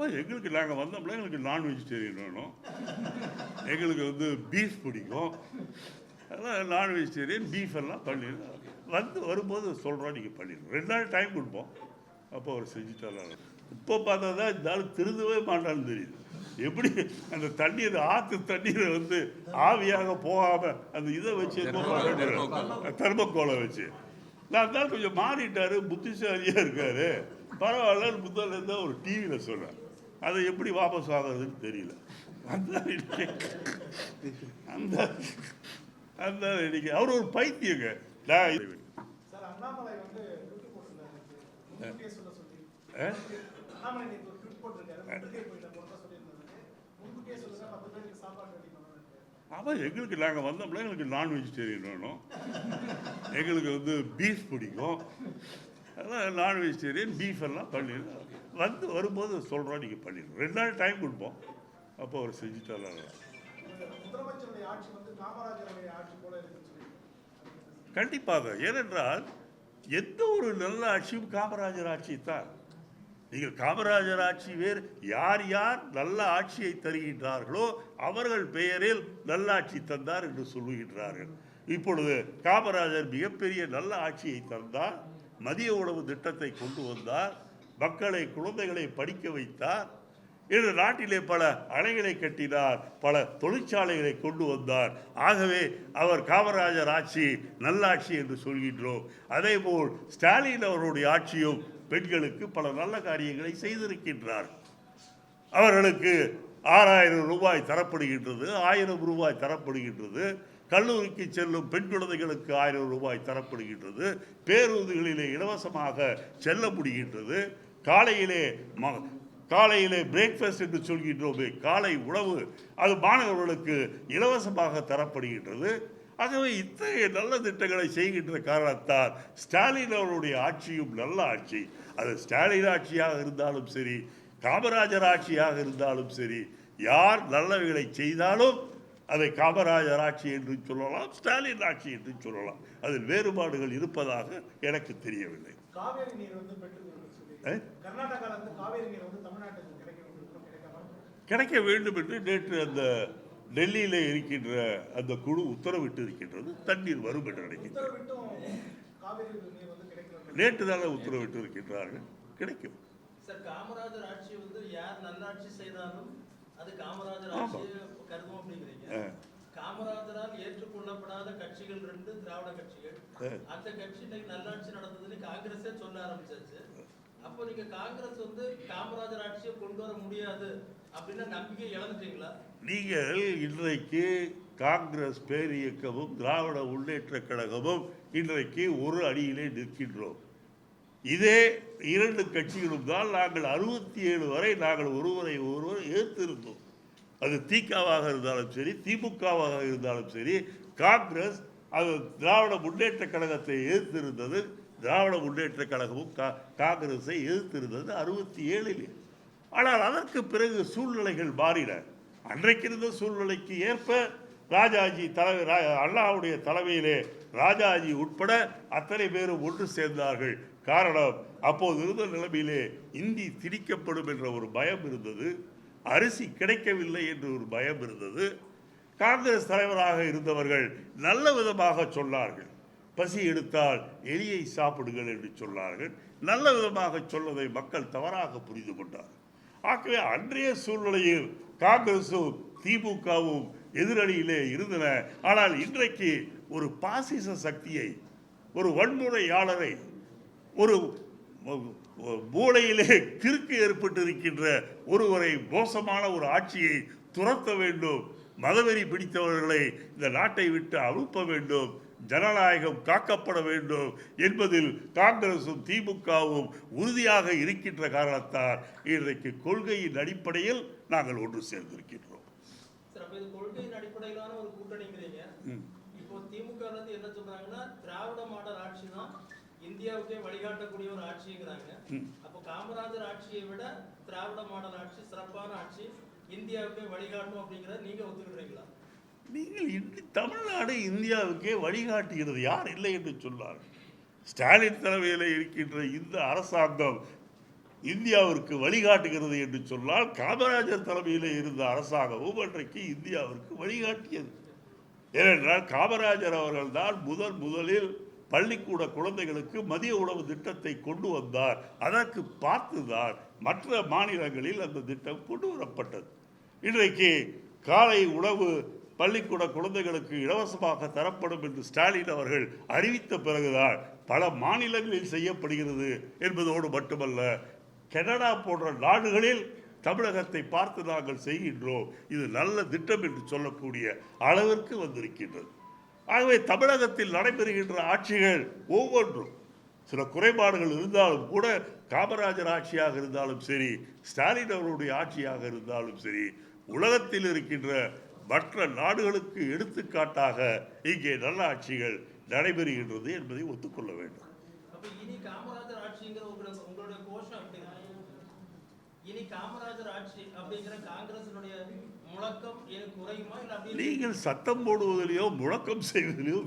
அப்போ எங்களுக்கு நாங்கள் வந்தோம்னா எங்களுக்கு நான் வெஜிடேரியன் வேணும். எங்களுக்கு வந்து பீஃப் பிடிக்கும். அதெல்லாம் நான் வெஜிடேரியன் பீஃப் எல்லாம் பண்ணிடுறோம். வந்து வரும்போது சொல்கிறோம் நீங்கள் பண்ணிடுறோம் ரெண்டு நாள் டைம் கொடுப்போம். அப்போ அவர் செஞ்சுட்டாலும் இப்போ பார்த்தா தான் இந்த ஆள் திருந்தவே மாட்டான்னு தெரியுது. எப்படி அந்த தண்ணீர் ஆற்று தண்ணீரை வந்து ஆவியாக போகாமல் அந்த இதை வச்சு தெர்மக்கோலை வச்சு. நான் தான் கொஞ்சம் மாறிட்டாரு புத்திசாலியாக இருக்காரு. பரவாயில்லன்னு புத்தகலேருந்து ஒரு டிவியில் சொன்னேன் அதை எப்படி வாபஸ் வாங்குறதுன்னு தெரியல. அந்த அந்த அந்த இன்னைக்கு. அவர் ஒரு பைத்தியங்க. அவன் எங்களுக்கு நாங்கள் வந்தோம்னா எங்களுக்கு நான் வெஜிடேரியன் வேணும். எங்களுக்கு வந்து பீஃப் பிடிக்கும். அதெல்லாம் நான் வெஜிடேரியன் பீஃப் எல்லாம் பண்ணிடுறோம் வந்து வரும்போது சொல்கிறோம் நீங்கள் பண்ணிடுறோம் ரெண்டு நாள் டைம் கொடுப்போம். அப்போ அவர் இருக்குன்னு சொல்லி கண்டிப்பாக. ஏனென்றால் எந்த ஒரு நல்ல ஆட்சியும் காமராஜர் ஆட்சி தான். நீங்கள் காமராஜர் ஆட்சி வேறு யார் யார் நல்ல ஆட்சியை தருகின்றார்களோ அவர்கள் பெயரில் நல்லாட்சி தந்தார் என்று சொல்லுகின்றார்கள். இப்பொழுது காமராஜர் மிகப்பெரிய நல்ல ஆட்சியை தந்தார் மதிய உணவு திட்டத்தை கொண்டு வந்தார். மக்களை குழந்தைகளை படிக்க வைத்தார். இன்று நாட்டிலே பல அணைகளை கட்டினார் பல தொழிற்சாலைகளை கொண்டு வந்தார். ஆகவே அவர் காமராஜர் ஆட்சி நல்லாட்சி என்று சொல்கின்றோம். அதேபோல் ஸ்டாலின் அவருடைய ஆட்சியும் பெண்களுக்கு பல நல்ல காரியங்களை செய்திருக்கின்றார். அவர்களுக்கு ஆறாயிரம் ரூபாய் தரப்படுகின்றது ஆயிரம் ரூபாய் தரப்படுகின்றது. கல்லூரிக்கு செல்லும் பெண் குழந்தைகளுக்கு ஆயிரம் ரூபாய் தரப்படுகின்றது. பேருந்துகளிலே இலவசமாக செல்ல முடிகின்றது. காலையிலே ம- காலையிலே பிரேக்ஃபாஸ்ட் என்று சொல்கின்றோமே காலை உணவு அது மாணவர்களுக்கு இலவசமாக தரப்படுகின்றது. ஆகவே இத்தகைய நல்ல திட்டங்களை செய்கின்ற காரணத்தால் ஸ்டாலின் அவருடைய ஆட்சியும் நல்ல ஆட்சி. அது ஸ்டாலின் ஆட்சியாக இருந்தாலும் சரி காமராஜர் ஆட்சியாக இருந்தாலும் சரி யார் நல்லவைகளை செய்தாலும் அதை காமராஜர் ஆட்சி என்று சொல்லலாம் ஸ்டாலின் ஆட்சி என்று சொல்லலாம். அதில் வேறுபாடுகள் இருப்பதாக எனக்கு தெரியவில்லை. கிடைக்க வேண்டும் என்று நேற்று அந்த டெல்லியிலே இருக்கின்ற அந்த குழு உத்தரவிட்டு இருக்கின்றது. தண்ணீர் வரும் என்று நினைக்கின்றேன். நேற்று தானே உத்தரவிட்டு இருக்கின்றார்கள். கிடைக்கும். சார் காமராஜர் ஆட்சி வந்து யார் நல்லாட்சி செய்தாலும் அது காமராஜர் ஆமா. ஆட்சியை கருதும் அப்படிங்கிறீங்க. காமராஜரால் ஏற்றுக்கொள்ளப்படாத கட்சிகள் ரெண்டு திராவிட கட்சிகள். அந்த கட்சி நல்லாட்சி நடந்ததுன்னு காங்கிரஸே சொல்ல ஆரம்பிச்சாச்சு. அப்போ நீங்க காங்கிரஸ் வந்து காமராஜர் ஆட்சியை கொண்டு வர முடியாது அப்படின்னு நம்பிக்கை இழந்துட்டீங்களா? நீங்கள் இன்றைக்கு காங்கிரஸ் பேரியக்கமும் திராவிட முன்னேற்றக் கழகமும் இன்றைக்கு ஒரு அடியிலே நிற்கின்றோம். இதே இரண்டு கட்சிகளும் தான் நாங்கள் அறுபத்தி ஏழு வரை நாங்கள் ஒருவரை ஒருவர் ஏற்றிருந்தோம் அது திகாவாக இருந்தாலும் சரி திமுகவாக இருந்தாலும் சரி காங்கிரஸ் அது திராவிட முன்னேற்ற கழகத்தை எதிர்த்திருந்தது திராவிட முன்னேற்ற கழகமும் கா காங்கிரஸை எதிர்த்திருந்தது அறுபத்தி ஏழில் ஆனால் அதற்கு பிறகு சூழ்நிலைகள் மாறின. அன்றைக்கு இருந்த சூழ்நிலைக்கு ஏற்ப ராஜாஜி தலைவர் அண்ணாவுடைய தலைமையிலே ராஜாஜி உட்பட அத்தனை பேரும் ஒன்று சேர்ந்தார்கள். காரணம் அப்போது இருந்த நிலைமையிலே இந்தி திணிக்கப்படும் என்ற ஒரு பயம் இருந்தது. அரிசி கிடைக்கவில்லை என்று ஒரு பயம் இருந்தது. காங்கிரஸ் தலைவராக இருந்தவர்கள் நல்ல விதமாக சொன்னார்கள். பசி எடுத்தால் எலியை சாப்பிடுங்கள் என்று சொன்னார்கள். நல்ல விதமாக சொன்னதை மக்கள் தவறாக புரிந்து கொண்டார்கள். ஆகவே அன்றைய சூழ்நிலையில் காங்கிரசும் திமுகவும் எதிரணியிலே இருந்தன. ஆனால் இன்றைக்கு ஒரு பாசிச சக்தியை ஒரு வன்முறையாளரை ஒரு மூளையிலே கிறுக்கு ஏற்பட்டிருக்கின்ற ஒருவரை மோசமான ஒரு ஆட்சியை துரத்த வேண்டும் மதவெறி பிடித்தவர்களை இந்த நாட்டை விட்டு அனுப்ப வேண்டும் ஜனநாயகம் காக்கப்பட வேண்டும் என்பதில் காங்கிரசும் திமுகவும் உறுதியாக இருக்கின்ற காரணத்தால் இன்றைக்கு கொள்கையின் அடிப்படையில் நாங்கள் ஒன்று சேர்ந்திருக்கின்றோம் சார் அப்ப இது கொள்கையின் அடிப்படையிலான ஒரு கூட்டணிங்கிறீங்க ம். இப்போ திமுக ல இருந்து என்ன சொல்றாங்கன்னா திராவிட மாடல் ஆட்சி தான் இந்தியாவுக்கே வழிகாட்டக்கூடிய ஒரு ஆட்சிங்கிறாங்க. அப்போ காமராஜர் ஆட்சியை விட திராவிட மாடல் ஆட்சி சிறப்பான ஆட்சி இந்தியாவுக்கே வழிகாட்டும் அப்படிங்கிறத நீங்க ஒத்துக்கிடுறீங்களா நீங்கள் இன்று தமிழ்நாடு இந்தியாவுக்கே வழிகாட்டுகிறது. யார் இல்லை என்று சொன்னார். ஸ்டாலின் தலைமையில் இருக்கின்ற இந்த அரசாங்கம் இந்தியாவிற்கு வழிகாட்டுகிறது என்று சொன்னால் காமராஜர் தலைமையில் இருந்த அரசாங்கமும் அன்றைக்கு இந்தியாவிற்கு வழிகாட்டியது. ஏனென்றால் காமராஜர் அவர்கள் தான் முதல் முதலில் பள்ளிக்கூட குழந்தைகளுக்கு மதிய உணவு திட்டத்தை கொண்டு வந்தார். அதற்கு பார்த்துதான் மற்ற மாநிலங்களில் அந்த திட்டம் கொண்டு வரப்பட்டது. இன்றைக்கு காலை உணவு பள்ளிக்கூட குழந்தைகளுக்கு இலவசமாக தரப்படும் என்று ஸ்டாலின் அவர்கள் அறிவித்த பிறகுதான் பல மாநிலங்களில் செய்யப்படுகிறது என்பதோடு மட்டுமல்ல கனடா போன்ற நாடுகளில் தமிழகத்தை பார்த்து நாங்கள் செய்கின்றோம். இது நல்ல திட்டம் என்று சொல்லக்கூடிய அளவிற்கு வந்திருக்கின்றது. ஆகவே தமிழகத்தில் நடைபெறுகின்ற ஆட்சிகள் ஒவ்வொன்றும். சில குறைபாடுகள் இருந்தாலும் கூட காமராஜர் ஆட்சியாக இருந்தாலும் சரி ஸ்டாலின் அவருடைய ஆட்சியாக இருந்தாலும் சரி உலகத்தில் இருக்கின்ற மற்ற நாடுகளுக்கு எடுத்துக்காட்டாக இங்கே நல்ல ஆட்சிகள் நடைபெறுகின்றது என்பதை ஒத்துக்கொள்ள வேண்டும். நீங்கள் சத்தம் போடுவதிலேயோ முழக்கம் செய்வதிலேயோ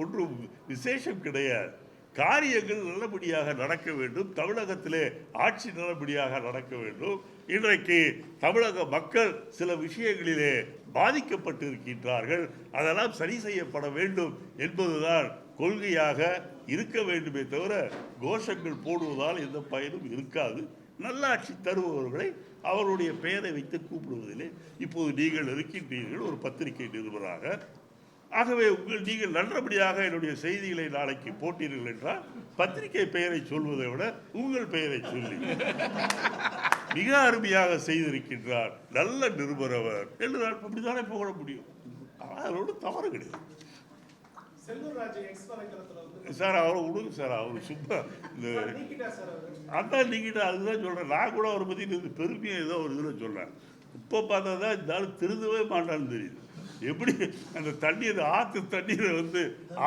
ஒன்றும் விசேஷம் கிடையாது. காரியங்கள் நல்லபடியாக நடக்க வேண்டும். தமிழகத்திலே ஆட்சி நல்லபடியாக நடக்க வேண்டும். இன்றைக்கு தமிழக மக்கள் சில விஷயங்களிலே பாதிக்கப்பட்டிருக்கின்றார்கள். அதெல்லாம் சரி செய்யப்பட வேண்டும் என்பதுதான் கொள்கையாக இருக்க வேண்டுமே தவிர கோஷங்கள் போடுவதால் எந்த பயனும் இருக்காது. நல்லாட்சி தருபவர்களை அவருடைய பெயரை வைத்து கூப்பிடுவதிலே இப்போது நீங்கள் இருக்கின்றீர்கள் ஒரு பத்திரிகை நிருபராக ஆகவே உங்கள் நீங்கள் நல்லபடியாக என்னுடைய செய்திகளை நாளைக்கு போட்டீர்கள் என்றால் பத்திரிகை பெயரை சொல்வதை விட உங்கள் பெயரை சொல்லி. மிக அருமையாக செய்திருக்கின்றார். நல்ல நிருபர் அவர் என்று நான் அப்படித்தானே புகழ முடியும்? அதோடு தவறு கிடையாது. சார் அவரை விடுங்க சார் அவர் சும்மா இந்த அதான் நீங்கிட்ட அதுதான் சொல்கிறேன் நான் கூட அவரை பற்றி பெருமையாக ஏதோ ஒரு இதில் சொல்கிறேன் இப்போ பார்த்தா தான் இந்த ஆள் திருந்தவே மாட்டான்னு தெரியுது. எப்படி அந்த தண்ணீர் ஆற்று தண்ணீரை வந்து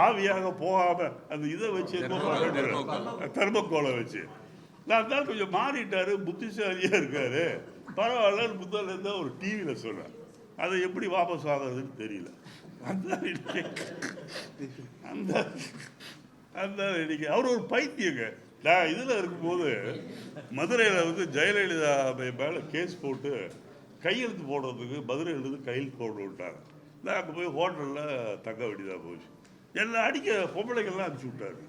ஆவியாக போகாமல் அந்த இதை வச்சு தெர்மக்கோலை வச்சு. நான் தான் கொஞ்சம் மாறிட்டாரு புத்திசாலியாக இருக்காரு. பரவாயில்லன்னு முதல்ல இருந்தால் ஒரு டிவியில் சொன்னேன் அதை எப்படி வாபஸ் வாங்குறதுன்னு தெரியல. அந்த அந்த அந்த இன்னைக்கு. அவர் ஒரு பைத்தியங்க. நான் இதில் இருக்கும்போது மதுரையில் வந்து ஜெயலலிதா மேலே கேஸ் போட்டு கையெழுத்து போடுறதுக்கு மதுரையிலேருந்து கையெழுத்து போட விட்டாங்க நான் அங்கே போய் ஹோட்டலில் தங்க வேண்டியதாக போச்சு. எல்லாம் அடிக்க பொம்பளைங்கள்லாம் அடிச்சு விட்டாரு.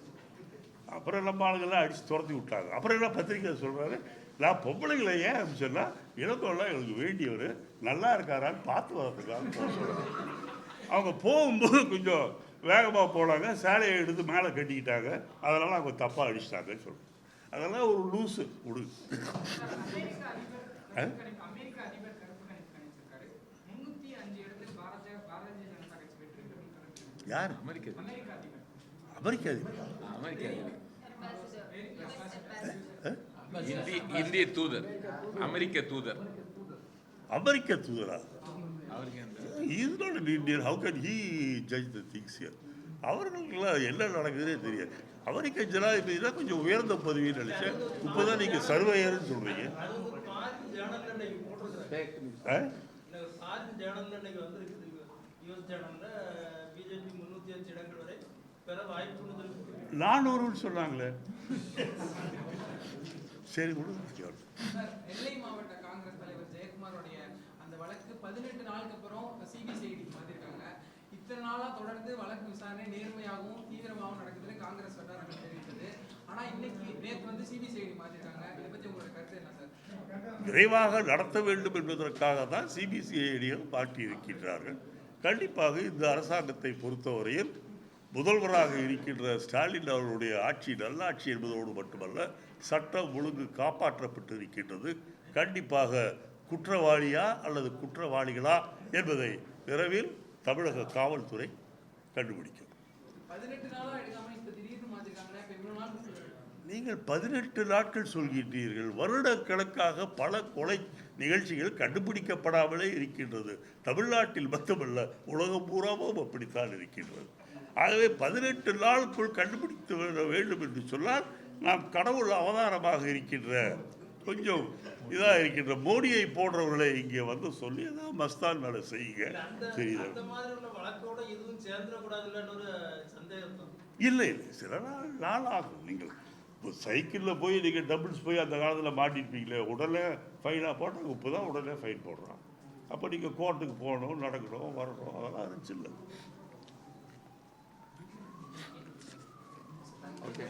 அப்புறம் நம்ம ஆளுங்கள்லாம் அடித்து துரத்தி விட்டாங்க. அப்புறம் என்ன பத்திரிக்கை சொல்கிறாரு நான் பொம்பளைங்களை ஏன் அனுப்பிச்சேன்னா இளத்தோலாம் எங்களுக்கு வேண்டியவர் நல்லா இருக்காரான்னு பார்த்து வரதுக்காக அவங்க போகும்போது கொஞ்சம் வேகமாக போனாங்க சேலையை எடுத்து மேலே கட்டிக்கிட்டாங்க. அதனால் அவங்க தப்பாக அடிச்சிட்டாங்கன்னு சொல்கிறேன் அதெல்லாம் ஒரு லூஸு விடு யார்? அமெரிக்க அமெரிக்க அமெரிக்கா? இந்திய இந்திய தூதர். அமெரிக்க தூதர். அமெரிக்க தூதரா? Is not an Indian how can he judge the things here அவர்களுக்கெல்லாம் என்ன நடக்குதுன்னே தெரியாது. அமெரிக்க ஜனாதிபதினா கொஞ்சம் உயர்ந்த பதவின்னு நினைச்சேன். இப்போதான் நீங்கள் சர்வேயர்னு சொல்கிறீங்க ஜேர்னல்ல பிஜேபி முன்னூத்தி அஞ்சு இடங்கள் வரை பெற சொல்லி நானூறுன்னு சொன்னாங்களே சரி விடுங்க சார், நெல்லை மாவட்ட காங்கிரஸ் தலைவர் ஜெயக்குமாரோடைய அந்த வழக்கு பதினெட்டு நாளுக்கு அப்புறம் சிபிசிஐடி மாத்திருக்காங்க. இத்தனை நாளா தொடர்ந்து வழக்கு விசாரணை நேர்மையாகவும் தீவிரமாகவும் நடக்குதுன்னு காங்கிரஸ் வட்டாரங்கள் தெரிவித்தது. ஆனா இன்னைக்கு வந்து சிபிசிஐடி மாத்திருக்காங்க. இதை பத்தி உங்களோட கருத்து என்ன சார்? விரைவாக நடத்த வேண்டும் என்பதற்காக தான் சிபிசிஐடிகள் மாற்றியிருக்கின்றார்கள். கண்டிப்பாக இந்த அரசாங்கத்தை பொறுத்தவரையில் முதல்வராக இருக்கின்ற ஸ்டாலின் அவர்களுடைய ஆட்சி நல்லாட்சி என்பதோடு மட்டுமல்ல சட்டம் ஒழுங்கு காப்பாற்றப்பட்டு இருக்கின்றது கண்டிப்பாக குற்றவாளியா அல்லது குற்றவாளிகளா என்பதை விரைவில் தமிழக காவல்துறை கண்டுபிடிக்கும் பதினெட்டு நாளா எடுக்காம இப்ப திடீர்னு மாத்திருக்காங்கன்னா இப்ப இவ்வளவு நாள் நீங்கள் பதினெட்டு நாட்கள் சொல்கின்றீர்கள். வருடக்கணக்காக பல கொலை நிகழ்ச்சிகள் கண்டுபிடிக்கப்படாமலே இருக்கின்றது. தமிழ்நாட்டில் மட்டுமல்ல உலகம் பூராவும் அப்படித்தான் இருக்கின்றது. ஆகவே பதினெட்டு நாளுக்குள் கண்டுபிடித்து விட வேண்டும் என்று சொன்னால் நாம் கடவுள் அவதாரமாக இருக்கின்ற கொஞ்சம் இதாக இருக்கின்ற மோடியை போன்றவர்களை இங்கே வந்து சொல்லி ஏதாவது மஸ்தான் வேலை செய்யுங்க. தெரியுது. இல்லை இல்லை. சில நாள் நாள் ஆகும் நீங்கள் இப்போ சைக்கிளில் போய் நீங்கள் டபுள்ஸ் போய் அந்த காலத்தில் மாட்டிருப்பீங்களே உடனே ஃபைனாக போட்டால் இப்போ தான் உடனே ஃபைன் போடுறான். அப்போ நீங்கள் கோர்ட்டுக்கு போகணும் நடக்கணும் வரணும் அதெல்லாம் இருந்துச்சு இல்லை. ஓகே